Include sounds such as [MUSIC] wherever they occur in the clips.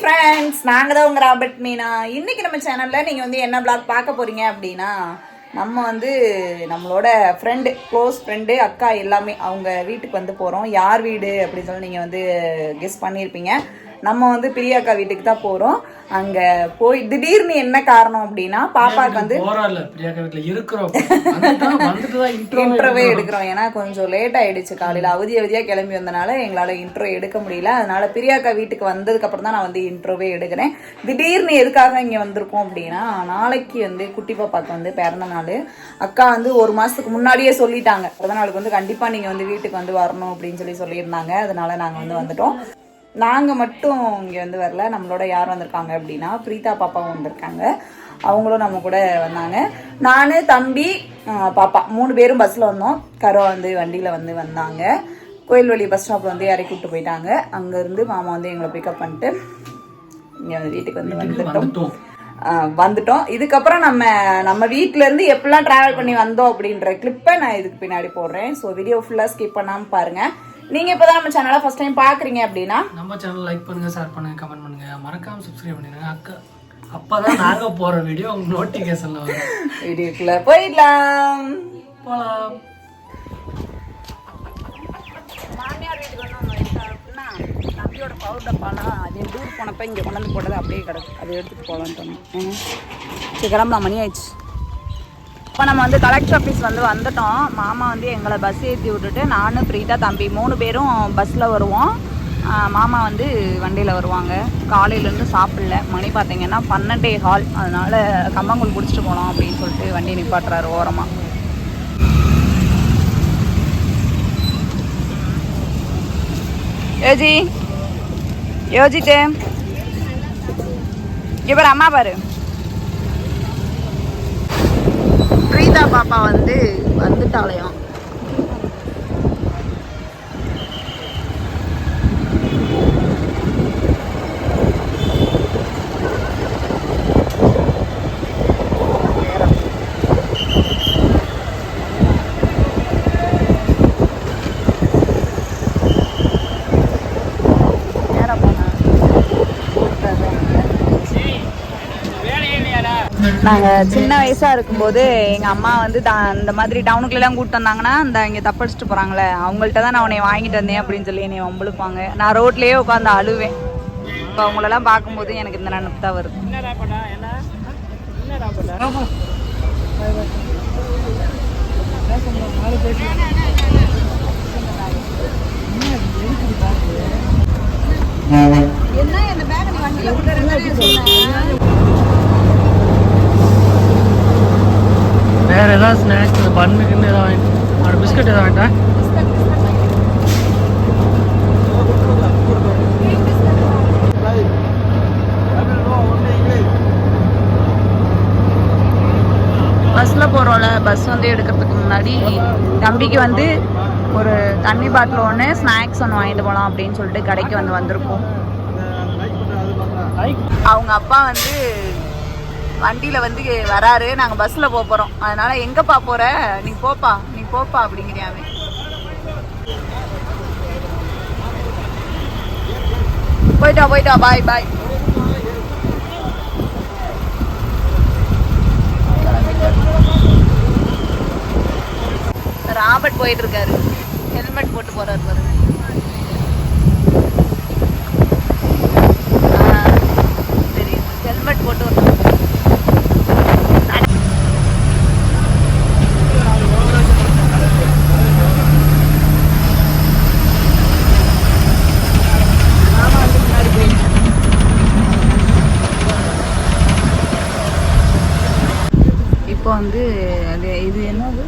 Friends நாங்கள் தான் உங்கள் ராபர்ட் மீனா. இன்னைக்கு நம்ம சேனலில் நீங்கள் வந்து என்ன பிளாக் பார்க்க போகிறீங்க அப்படின்னா நம்ம வந்து நம்மளோட ஃப்ரெண்டு க்ளோஸ் ஃப்ரெண்டு அக்கா எல்லாமே அவங்க வீட்டுக்கு வந்து போகிறோம் யார் வீடு அப்படின்னு சொல்லி நீங்கள் வந்து கெஸ் பண்ணியிருப்பீங்க நம்ம வந்து பிரியா அக்கா வீட்டுக்கு தான் போகிறோம் அங்கே போய் திடீர்னு என்ன காரணம் அப்படின்னா பாப்பாவுக்கு வந்து பிரியாக்கா இன்ட்ரோவே எடுக்கிறோம். ஏன்னா கொஞ்சம் லேட் ஆயிடுச்சு. காலையில் அவதி அவதியாக கிளம்பி வந்தனால எங்களால் இன்ட்ரோ எடுக்க முடியல. அதனால பிரியாக்கா வீட்டுக்கு வந்ததுக்கு அப்புறம் தான் நான் வந்து இன்ட்ரோவே எடுக்கிறேன். திடீர்னு எதுக்காக இங்கே வந்திருக்கோம் அப்படின்னா நாளைக்கு வந்து குட்டி பாப்பாக்கு வந்து பிறந்த நாள். அக்கா வந்து ஒரு மாதத்துக்கு முன்னாடியே சொல்லிட்டாங்க. பிறந்த நாளுக்கு வந்து கண்டிப்பாக நீங்கள் வந்து வீட்டுக்கு வந்து வரணும் அப்படின்னு சொல்லி சொல்லியிருந்தாங்க. அதனால நாங்கள் வந்து வந்துட்டோம். நாங்கள் மட்டும் இங்கே வந்து வரல. நம்மளோட யார் வந்திருக்காங்க அப்படின்னா பிரீதா பாப்பாவும் வந்திருக்காங்க. அவங்களும் நம்ம கூட வந்தாங்க. நான் தம்பி பாப்பா. மூணு பேரும் பஸ்ஸில் வந்தோம். கரோ வந்து வண்டியில் வந்து வந்தாங்க. கோயில்வழி பஸ் ஸ்டாப்பில் வந்து இறக்கி விட்டு போயிட்டாங்க. அங்கேருந்து மாமா வந்து எங்களை பிக்கப் பண்ணிட்டு இங்கே வந்து வீட்டுக்கு வந்து வந்துட்டோம். வந்துட்டோம். இதுக்கப்புறம் நம்ம நம்ம வீட்ல இருந்து எப்படிலாம் டிராவல் பண்ணி வந்தோம் அப்படின்ற கிளிப்பை நான் இதுக்கு பின்னாடி போடுறேன். ஸோ வீடியோ ஃபுல்லாக ஸ்கிப் பண்ணாமல் பாருங்க. நீங்க இப்போதான் நம்ம சேனலை ஃபர்ஸ்ட் டைம் பாக்குறீங்க அப்படின்னா நம்ம சேனல் லைக் பண்ணுங்க ஷேர் பண்ணுங்க கமெண்ட் பண்ணுங்க. மறக்காம சப்ஸ்கிரைப் பண்ணிடுங்க. அக்கா அப்பதான் நாங்க போற வீடியோ உங்க நோட்டிபிகேஷன்ல வரும். வீடியோக்குள்ள போயிடலாம். போலாம். மாமியார் வீட்டுக்கு வந்து அப்படின்னா தம்பியோட பவுடர் டப்பாலாம் அது டூர் போனப்ப இங்கே கொண்டு வந்து போட்டது அப்படியே கிடக்கு. அதை எடுத்துட்டு போகலான்ட்டு சரி கிளம்பலாம் மணி ஆயிடுச்சு. இப்போ நம்ம வந்து கலெக்டர் ஆஃபீஸ் வந்து வந்துட்டோம். மாமா வந்து எங்களை பஸ் ஏற்றி விட்டுட்டு நானும் பிரீதா தம்பி மூணு பேரும் பஸ்ஸில் வருவோம். மாமா வந்து வண்டியில் வருவாங்க. காலையிலேருந்து சாப்பிடல. மணி பார்த்தீங்கன்னா பன்னெண்டே ஹால் அதனால் கம்பங்கூழ் குடிச்சிட்டு போனோம் அப்படின்னு சொல்லிட்டு வண்டி நிப்பாட்டுறாரு ஓரமாக யோஜி. யோசிட்டு இவர் அம்மா பாரு. பிரீதா பாப்பா வந்து வந்துட்டாலையும் நேரா போனா நாங்கள் சின்ன வயசாக இருக்கும்போது எங்கள் அம்மா வந்து த இந்த மாதிரி டவுனுக்குள்ளெல்லாம் கூப்பிட்டு வந்தாங்கன்னா இந்த இங்கே தப்படிச்சிட்டு போகிறாங்களே அவங்கள்ட்ட தான் நான் உன்னை வாங்கிட்டு வந்தேன் அப்படின்னு சொல்லி என்னை வம்பளுப்பாங்க நான் ரோட்லேயே உட்காந்து அழுவேன். இப்போ அவங்களெல்லாம் பார்க்கும்போது எனக்கு இந்த நினப்பு தான் வருது என்ன இந்த பேக் நீ வண்டியில் கொண்டு வேற ஏதாவது ஸ்நாக்ஸ் பண்ணுக்குன்னு ஏதாவது வாங்கிட்டு பிஸ்கட் ஏதாவது வாங்கிட்டா பஸ்ஸில் போகிறோம்ல பஸ் வந்து எடுக்கிறதுக்கு முன்னாடி தம்பிக்கு வந்து ஒரு தண்ணி பாட்டில் ஒன்று ஸ்நாக்ஸ் ஒன்று வாங்கிட்டு போகலாம் அப்படின்னு சொல்லிட்டு கடைக்கு வந்து வந்திருக்கோம். அவங்க அப்பா வந்து வண்டியில் வந்து வராரு. நாங்கள் பஸ்ஸில் போக போகிறோம் அதனால் எங்கேப்பா போகிற நீ போப்பா நீ போப்பா அப்படிங்கிறியாவே போயிட்டா போயிட்டா பாய் பாய் ராபர்ட் போயிட்டு இருக்காரு ஹெல்மெட் போட்டு போறாரு பாருங்க. சரி ஹெல்மெட் போட்டு வர இப்போ வந்து அது இது என்னது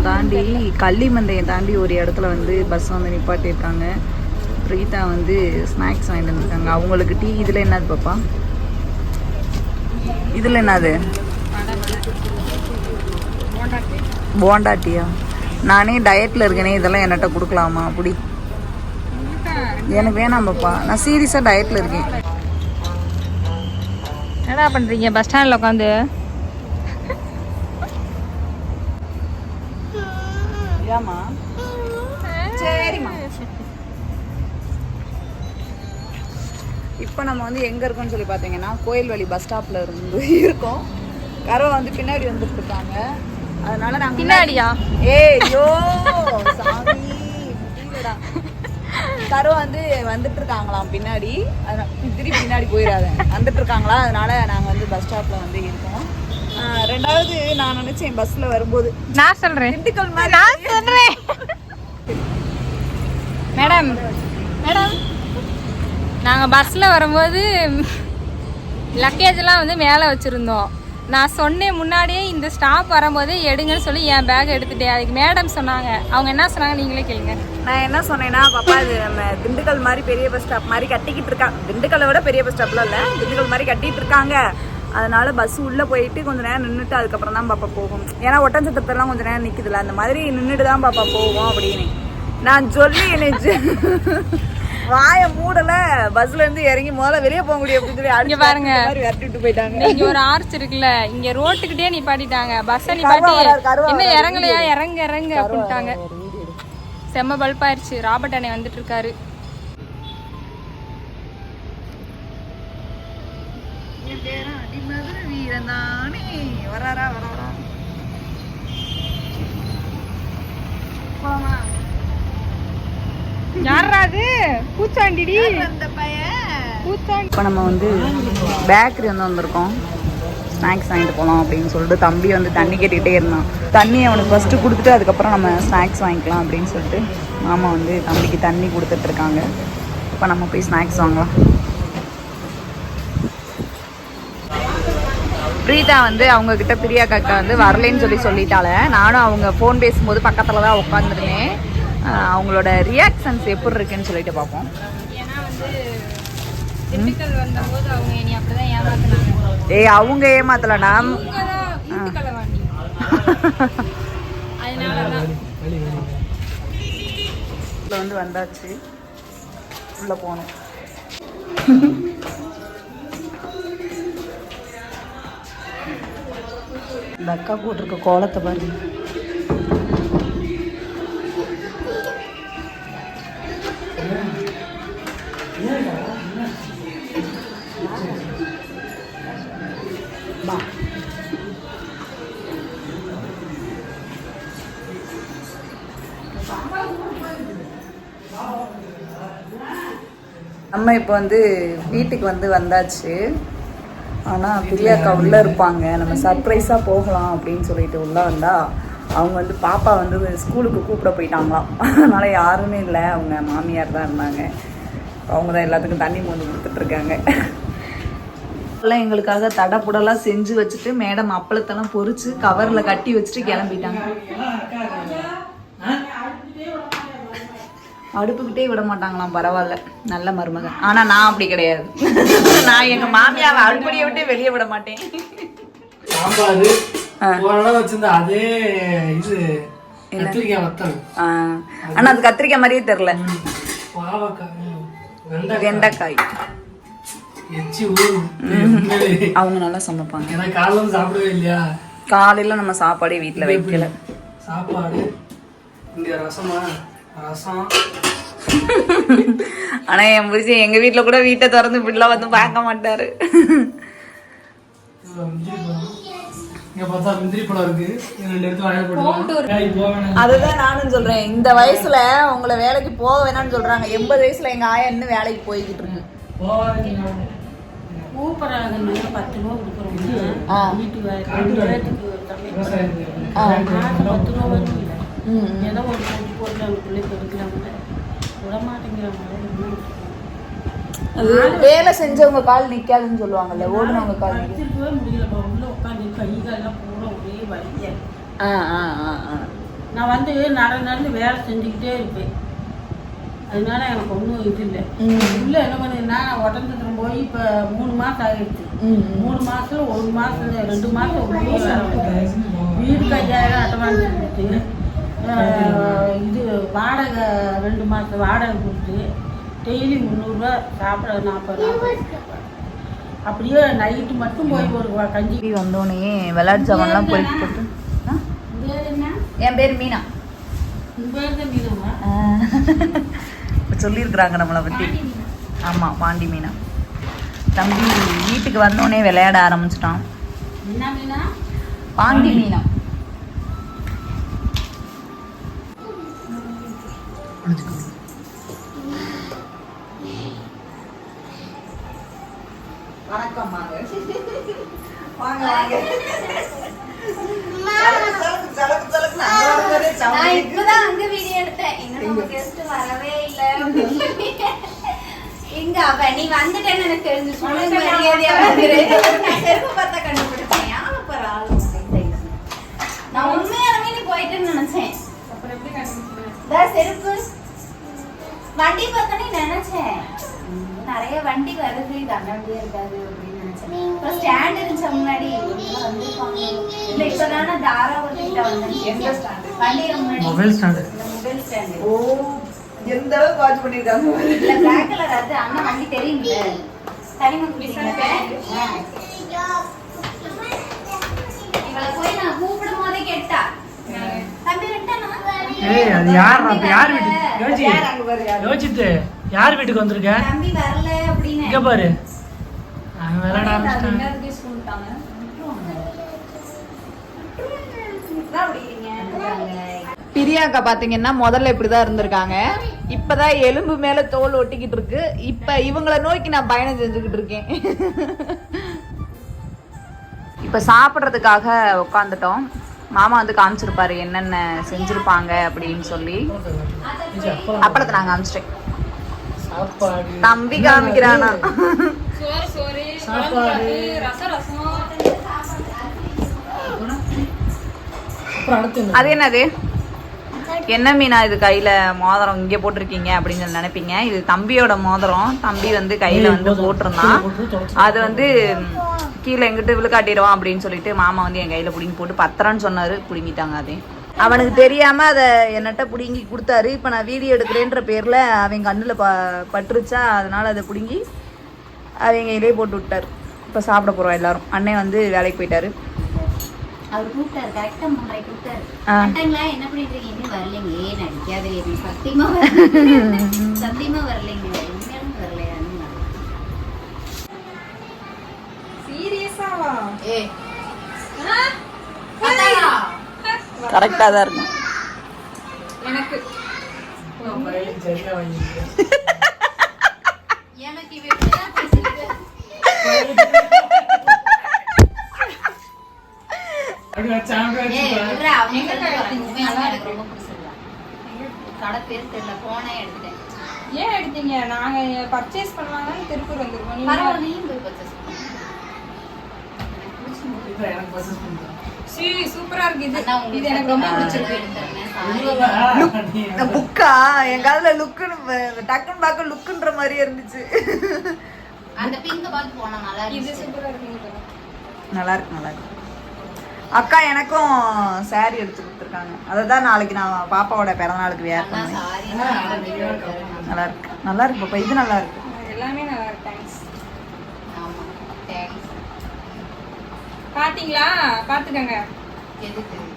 ஒட்டஞ்சத்திரம் தாண்டி கள்ளிமந்தையை தாண்டி ஒரு இடத்துல வந்து பஸ் வந்து நிப்பாட்டியிருக்காங்க பிரீதா வந்து ஸ்நாக்ஸ் வாங்கிட்டு வந்திருக்காங்க. அவங்களுக்கு டீ இதில் என்னது பாப்பா? இதில் என்னது? போண்டா டீயா நானே டயட்டில் இருக்கேனே இதெல்லாம் என்னட்ட கொடுக்கலாமா? அப்படி. எனக்கு வேணாம் பாப்பா. நான் சீரியஸாக டயட்டில் இருக்கேன். என்னடா பண்ணுறீங்க பஸ் ஸ்டாண்டில் உட்காந்து. ஏமா சரிம்மா. இப்போ நம்ம வந்து எங்கே இருக்கோம்னு சொல்லி பார்த்தீங்கன்னா கோயில்வழி பஸ் ஸ்டாப்பில் இருந்து இருக்கோம். கரவை வந்து பின்னாடி வந்துட்டு இருக்காங்க அதனால நாங்கள் பின்னாடியா? ஏய் யோ சாமி கரு வந்து வந்துட்டு இருக்காங்களாம் பின்னாடி திருப்பி பின்னாடி போயிடாத. வந்துட்டு இருக்காங்களா அதனால நாங்கள் வந்து பஸ் ஸ்டாப்ல வந்து இருக்கோம். ரெண்டாவது நான் நினைச்சேன் பஸ்ல வரும்போது. நான் சொல்றேன். திண்டுக்கல் மாதிரி நான் சொல்றேன். மேடம். மேடம். நாங்க பஸ்ல வரும்போது லக்கேஜ் எல்லாம் வந்து மேலே வச்சிருந்தோம். நான் சொன்னேன் முன்னாடியே இந்த ஸ்டாப் வரும்போது எடுங்கன்னு சொல்லி என் பேக் எடுத்துட்டேன் அதுக்கு மேடம் சொன்னாங்க. அவங்க என்ன சொன்னாங்க நீங்களே கேளுங்க. நான் என்ன சொன்னேன்னா பாப்பா இது நம்ம திண்டுக்கல் மாதிரி பெரிய பஸ் ஸ்டாப் மாதிரி கட்டிக்கிட்டு இருக்காங்க. திண்டுக்கல்லை விட பெரிய பஸ் ஸ்டாப்லாம் இல்லை. திண்டுக்கல் மாதிரி கட்டிட்டு இருக்காங்க. அதனால பஸ் உள்ள போயிட்டு கொஞ்ச நேரம் நின்றுட்டு அதுக்கப்புறம் தான் பாப்பா போகும். ஏன்னா ஒட்டஞ்சத்திரத்தெல்லாம் கொஞ்ச நேரம் நிக்குதுல அந்த மாதிரி நின்றுட்டு தான் பாப்பா போகும் அப்படின்னு. நான் சொல்லி எனக்கு [LAUGHS] வாய மூடல பஸ்ல இருந்து இறங்கி முதல்ல வெளியே போக முடியும் அப்படின்னு சொல்லி அடிச்சு பாருங்க. விரட்டிட்டு போயிட்டாங்க. இங்க ஒரு ஆர்ச் இருக்குல்ல இங்க ரோட்டுக்கிட்டே நிப்பாட்டிட்டாங்க. பஸ்ஸை நிப்பாட்டி இன்னும் இறங்கலையா? இறங்க இறங்க அப்படின்ட்டாங்க. செம்ம பல்பாயிருச்சு. ராபர்ட் அண்ணே வந்துட்டு இருக்காரு. அடிமதுரை வீரன் தானே வராரா வராரா. போலாமா யாரா அது? பூச்சாண்டிடி. அந்த பையன்? இப்போ நம்ம வந்து பேக்கரி வந்து வந்திருக்கோம். ஸ்நாக்ஸ் வாங்கிட்டு போகலாம் அப்படின்னு சொல்லிட்டு தம்பி வந்து தண்ணி கேட்டுக்கிட்டே இருந்தான். தண்ணி அவனுக்கு ஃபஸ்ட்டு கொடுத்துட்டு அதுக்கப்புறம் நம்ம ஸ்நாக்ஸ் வாங்கிக்கலாம் அப்படின்னு சொல்லிட்டு மாமா வந்து தம்பிக்கு தண்ணி கொடுத்துட்ருக்காங்க இப்போ நம்ம போய் ஸ்நாக்ஸ் வாங்கலாம். பிரீதா வந்து அவங்க கிட்ட பிரியா காக்கா வந்து வரலைன்னு சொல்லி சொல்லிட்டால. நானும் அவங்க ஃபோன் பேசும்போது பக்கத்தில் தான் உட்காந்துருந்தேன் அவங்களோட ரியாக்ஷன்ஸ் எப்படி இருக்குன்னு சொல்லிட்டு பார்ப்போம். ஏன்னா வந்து திண்டுக்கல் வந்தபோது அவங்க என்னை அப்படிதான் ஏமாத்தினாங்க. ஏய் அவங்க உள்ள [LAUGHS] வந்து வந்தாச்சு. உள்ள போகணும். இந்த அக்கா போட்டிருக்க கோலத்தை பாருங்க. நம்ம இப்போ வந்து வீட்டுக்கு வந்து வந்தாச்சு. ஆனால் பிரியாக்கா உள்ளே இருப்பாங்க. நம்ம சர்ப்ரைஸாக போகலாம் அப்படின்னு சொல்லிட்டு உள்ளே வந்தால் அவங்க வந்து பாப்பா வந்து ஸ்கூலுக்கு கூப்பிட போயிட்டாங்களாம். அதனால் யாருமே இல்லை. அவங்க மாமியார் தான் இருந்தாங்க. அவங்க தான் எல்லாத்துக்கும் தண்ணி மோந்து கொடுத்துட்ருக்காங்க. எல்லாம் எங்களுக்காக தடப்புடலாம் செஞ்சு வச்சுட்டு மேடம் அப்பளத்தெல்லாம் பொறிச்சு கவரில் கட்டி வச்சுட்டு கிளம்பிட்டாங்க. அடுப்புக்கிட்டே விட மாட்டாங்களாம் பரவாயில்ல. நல்ல மருமகன். ஆனா நான் அப்படி கிடையாது. நான் எங்க மாமியாவை அடுப்படியை விட்டு வெளியே விட மாட்டேன். அதே இது ஆனா அது கத்திரிக்காய் மாதிரியே தெரியல வெண்டைக்காய். அவங்க நல்லா சமைப்பாங்க. சாப்பிடவே இல்லையா? காலையில நம்ம சாப்பாடே வீட்ல வைக்கல. சாப்பாடு இங்க ரசமா? ரசம். ஆனா என் புருஷன் எங்க வீட்ல கூட வீட்டை திறந்து இப்படிலாம் வந்து பார்க்க மாட்டாரு. அதுதான் நானும் சொல்றேன். இந்த வயசுல உங்களை வேலைக்கு போக வேணாம்னு சொல்றாங்க. எண்பது வயசுல எங்க ஆயா இன்னும் வேலைக்கு போய்கிட்டு இருக்கு. போகாதீங்க. கூப்பிட்றாங்கன்னு பத்து ரூபா மாதம் ஏதோ ஒரு போட்டு போட்டு அவங்க பிள்ளைக்கு எடுக்கலாம்ல விட மாட்டேங்கிறாங்க அது வேலை செஞ்சவங்க கால் நிக்காதுன்னு சொல்லுவாங்கல்ல ஓடுனவங்க கால். படுத்திருக்கவே முடியலப்பா உள்ள உட்காந்து கை காலெல்லாம் பூரா ஒரே வலியா. ஆ ஆ ஆ ஆ நான் வந்து நட நடந்து வேலை செஞ்சுக்கிட்டே இருப்பேன் அதனால எனக்கு ஒன்றும் இது இல்லை. உள்ள என்ன பண்ணேன்னா உடம்புக்கு போய் இப்போ மூணு மாதம் ஆகிடுச்சு மூணு மாசத்துல ஒரு மாசம் ரெண்டு மாசம் ஒரு வேலை வந்தேன். வீட்டுக்கு ஐயாயிரம் அட்வான்ஸ் கொடுத்து இது வாடகை ரெண்டு மாசம் வாடகை கொடுத்து டெய்லி முந்நூறுரூவா சாப்பிட நாற்பது நாற்பது அப்படியே நைட்டு மட்டும் போய் ஒரு கஞ்சி வந்தோடனே விளையாட்டு ஜாமான்லாம் போய் போட்டு என் பேர் மீனா. மீனவா? சொல்லியிருக்கிறாங்க நம்மளை பற்றி ஆமாம் பாண்டி மீனா. தம்பி வீட்டுக்கு வந்தோடனே விளையாட ஆரம்பிச்சிட்டான். என்ன மீனா. நான் இப்பதான் அங்க வீடியோ எடுத்தேன் இன்னும் கெஸ்ட் வரவே இல்ல எங்க அவ நீ வந்துட்டேன்னு எனக்கு மரியாதையா வந்துரு செருப்பு பார்த்தா கண்டுபிடிச்சேன் ஆளு நான் உண்மையாலுமே நீ போயிட்டேன்னு நினைச்சேன். அப்புறம் எப்படி செருப்பு வண்டி பார்த்தோன்னே நினைச்சேன் நிறைய வண்டி வருது இது இருக்காது அப்படின்னு ஸ்டாண்ட் இருந்துச்சு முன்னாடி. இல்ல இப்பதானே தாராபுரத்து கிட்ட வந்தேன் எந்த முன்னாடி. மொபைல் ஸ்டாண்டு இந்த மொபைல் ஸ்டாண்டு ஓ எந்த அளவுக்கு வாட்ச். இல்ல பிளாக் கலர் அது. அண்ணன் வண்டி தெரியும்ல. தனிமன் இவளை போய் நான் கூப்பிடும் போதே கேட்டா. தம்பி விட்டானா ஏய் அது யார்? அப்ப யார் வீட்டுக்கு? யோசி யார் அங்க பாரு யார்? யோசித்து யார் வீட்டுக்கு வந்திருக்க? தம்பி வரல அப்படின்னு. இங்க பாரு. விளையாட பிரியாக்கா பாத்தீங்கன்னா முதல்ல இப்படிதான் இருந்திருக்காங்க. இப்பதான் எலும்பு மேல தோல் ஒட்டிக்கிட்டு இருக்கு. இப்ப இவங்கள நோக்கி நான் பயணம் செஞ்சுக்கிட்டு இருக்கேன். இப்ப சாப்பிட்றதுக்காக உட்காந்துட்டோம் மாமா வந்து காமிச்சிருப்பாரு என்னென்ன செஞ்சிருப்பாங்க அப்படின்னு சொல்லி. அப்பளத்தை நான் காமிச்சிட்டேன். சாப்பாடு. தம்பி காமிக்கிறானா? சோறு சோறு. சாப்பாடு. குழம்பு, ரசம் ரசம் அப்புறம் அடுத்து என்ன? அது என்னது? என்ன மீனா இது கையில மோதிரம் இங்க போட்டிருக்கீங்க அப்படின்னு சொல்லி நினைப்பீங்க. இது தம்பியோட மோதிரம் தம்பி வந்து கையில வந்து போட்டிருந்தான். அது வந்து கீழே எங்கிட்டு விழுக்காட்டிடுவான் அப்படின்னு சொல்லிட்டு மாமா வந்து என் கையில பிடிங்கி போட்டு பத்திரம்னு சொன்னாரு. பிடுங்கிட்டாங்க அதையும் அவனுக்கு தெரியாம அதை என்னட்ட பிடுங்கி கொடுத்தாரு. இப்ப நான் வீடியோ எடுக்கிறேன்ற பேர்ல அவன் கண்ணுல ப பட்டுருச்சா அதனால அதை பிடுங்கி அவங்க கையிலே போட்டு விட்டாரு. இப்ப சாப்பிட போறோம் எல்லாரும். அண்ணன் வந்து வேலைக்கு போயிட்டாரு. அவர் கூப்பிட்டாரு. கரெக்டா மூன்றரை கூப்பிட்டாரு. என்ன பண்ணிட்டு இருக்கீங்க? இன்னும் வரலைங்க. ஏ நடிக்காதே நீ சத்தியமா வரல சத்தியமா வரலைங்க. [LAUGHS] உண்மையாலும் வரலையான்னு சீரியஸாவா ஏ அதாயா? கரெக்டா தான் இருக்கும் எனக்கு இவ இப்படிதான் பேசிட்டு அப்படி வச்சா அப்படி ஏய், வச்சு விட்றா, அவங்க சொல்றது பாருங்க. உண்மையாலுமே எனக்கு ரொம்ப பிடிச்சிருக்கா. கடை பேர் தெரியல போனே எடுத்துட்டேன். ஏன் எடுத்தீங்க? நாங்க பர்ச்சேஸ் பண்ணலாம்னு திருப்பூர் வந்திருக்கோம். நீங்க பரவாயில்ல போய் சீ சூப்பரா இருக்கு இது. எனக்கு ரொம்ப பிடிச்சிருக்கு. புக்கா என் காதுல லுக்குன்னு டக்குன்னு பார்க்க லுக்குன்ற மாதிரியே இருந்துச்சு. அந்த pink பார்த்து போனா நல்லா இது. சூப்பரா இருக்கு நல்லா இருக்கு நல்லா இருக்கு. அக்கா எனக்கும் saree எடுத்து கொடுத்துருக்காங்க. அதை தான் நாளைக்கு நான் பாப்பாவோட பிறந்தநாளுக்கு வேர். நல்லா இருக்கு. நல்லா இருக்கு. பாப்பா. இது நல்லா இருக்கு. எல்லாமே நல்லா இருக்கு. தேங்க்ஸ். பாத்தீங்களா? பாத்துக்கங்க?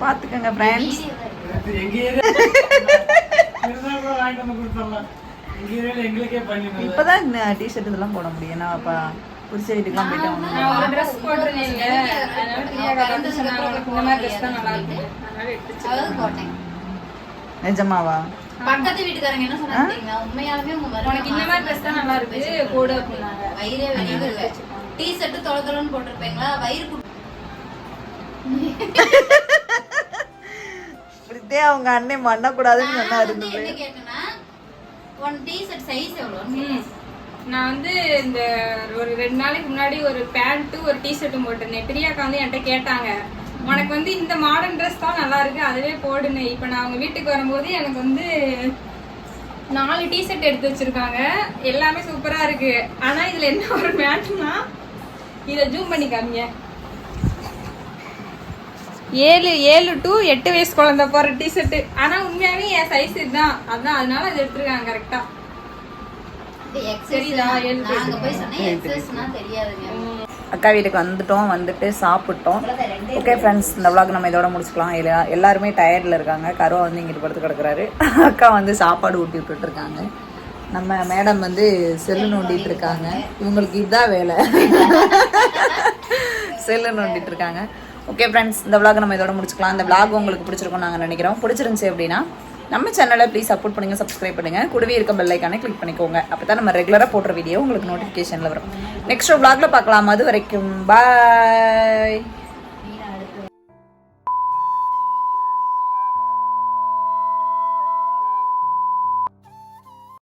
பாத்துக்கோங்க ஃப்ரெண்ட்ஸ் இப்பதான் டிஷர்ட் இதெல்லாம் போட முடியும். நான் அப்ப புரிச்ச வீட்டுக்குலாம் போயிட்டு. நான் ஒரு ட்ரெஸ் போட்டிருந்தேங்க. அதனால பிரியாக்கா பார்த்து சொன்னாங்க. உனக்கு இந்த மாதிரி ட்ரெஸ் தான் நல்லா இருக்கு அதனால எடுத்துச்சு அதாவது போட்டேன். நிஜமாவா? பக்கத்து வீட்டுக்காரங்க என்ன சொன்னாங்க? உண்மையாலுமே உங்க மருமக உனக்கு இந்த மாதிரி ட்ரெஸ் தான் நல்லா இருக்கு. போடு அப்படின்னாங்க. வயிறே வெளியே இல்ல டீ ஷர்ட் தொலை தொலைன்னு போட்டிருப்பீங்களா? வயிறு [LAUGHS] இப்படித்தே அவங்க அண்ணன் பண்ணக்கூடாதுன்னு சொன்னா வந்து இருந்தது ஒன் டீ ஷர்ட் சைஸ் எவ்வளோ. நான் வந்து இந்த ஒரு ரெண்டு நாளைக்கு முன்னாடி ஒரு பேண்ட்டு ஒரு டிஷர்ட்டும் போட்டிருந்தேன். பிரியாக்கா வந்து என்கிட்ட கேட்டாங்க உனக்கு வந்து இந்த மாடர்ன் ட்ரெஸ் தான் நல்லா இருக்கு அதுவே போடுனேன். இப்போ நான் அவங்க வீட்டுக்கு வரும்போது எனக்கு வந்து நாலு டிஷர்ட் எடுத்து வச்சிருக்காங்க. எல்லாமே சூப்பரா இருக்கு. ஆனா இதுல என்ன ஒரு மேட்னா இதை ஜூம் பண்ணி காமிங்க. ஏழு ஏழு டு எட்டு வயசு குழந்தை போற டிஷர்ட் ஆனா உண்மையாவே என் சைஸ் இதுதான். அதான் அதனால அது எடுத்துருக்காங்க கரெக்டா தெரியுதா? ஏழு பேர் நாங்க போய் சொன்னேன் எக்ஸஸ்னா தெரியாதுங்க அக்கா வீட்டுக்கு வந்துட்டோம் வந்துட்டு சாப்பிட்டோம். ஓகே ஃப்ரெண்ட்ஸ் இந்த vlog நம்ம இதோட முடிச்சுக்கலாம். எல்லா எல்லாருமே டயர்டில் இருக்காங்க. கருவா வந்து இங்கிட்டு படுத்து கிடக்குறாரு. [LAUGHS] அக்கா வந்து சாப்பாடு ஊட்டி விட்டுட்டு இருக்காங்க நம்ம மேடம் வந்து செல்லு நோண்டிட்டு இருக்காங்க. இவங்களுக்கு இதுதான் வேலை. [LAUGHS] செல்லு நோண்டிட்டு இருக்காங்க. ஓகே ஃப்ரெண்ட்ஸ் இந்த vlog நம்ம இதோட முடிச்சுக்கலாம். இந்த vlog உங்களுக்கு பிடிச்சிருக்கும் நாங்கள் நினைக்கிறோம். பிடிச்சிருந்துச்சு அப்படின்னா நம்ம சேனலை ப்ளீஸ் சப்போர்ட் பண்ணுங்கள் சப்ஸ்கிரைப் பண்ணுங்க. கூடவே இருக்க பெல்லைக்கானே கிளிக் பண்ணிக்கோங்க. அப்போ தான் நம்ம ரெகுலராக போடுற வீடியோ உங்களுக்கு நோட்டிஃபிகேஷனில் வரும். நெக்ஸ்ட் vlogல பார்க்கலாம். அது வரைக்கும் பாய்